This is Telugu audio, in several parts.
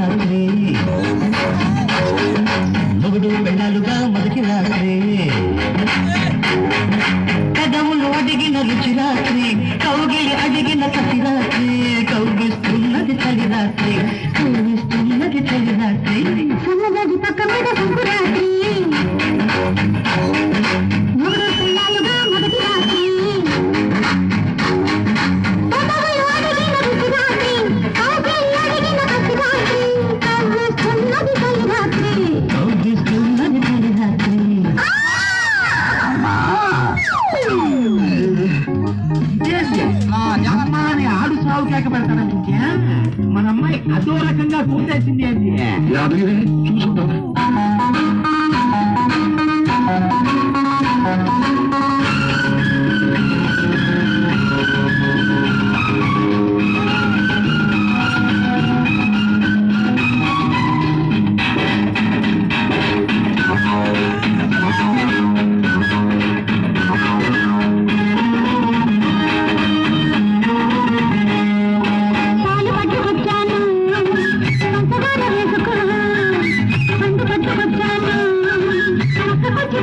మొదటిలాడవే మొగుడు పెళ్ళాలుగా మొదటిలాడవే కదములు అడిగిన రుచి రాత్రి. కౌగిలి అడిగిన కసి రాత్రి. కౌగిస్తున్నది చలి రాత్రి. కౌగిస్తున్నది చలి రాత్రి. పక్క రాత్రి జగన్మాని ఆడు కేక మన అమ్మాయి అదో రకంగా ఏంటి? యాదగిరి చూసుకుంటా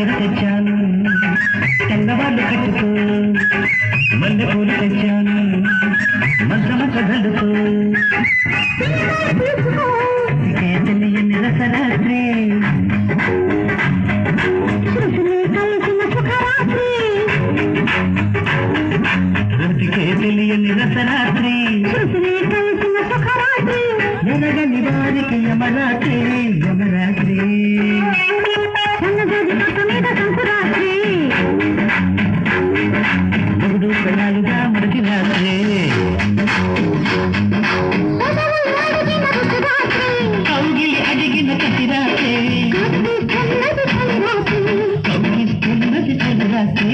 గడుకో తెచ్చాను. తెల్లవాళ్ళు కట్టుతూ కలిసిన సుఖరాత్రి. రుచికే తెలియని రసరాత్రి. నిరసరాత్రి కలిసిన సుఖరాత్రి. ఎనగని వారికి యమరాత్రి యమరాత్రి. మొగుడు ప్రణాలుగా మరచినారే కౌగిలి అడిగిన కసిరాసే కౌగిస్తున్నది చలిరాసే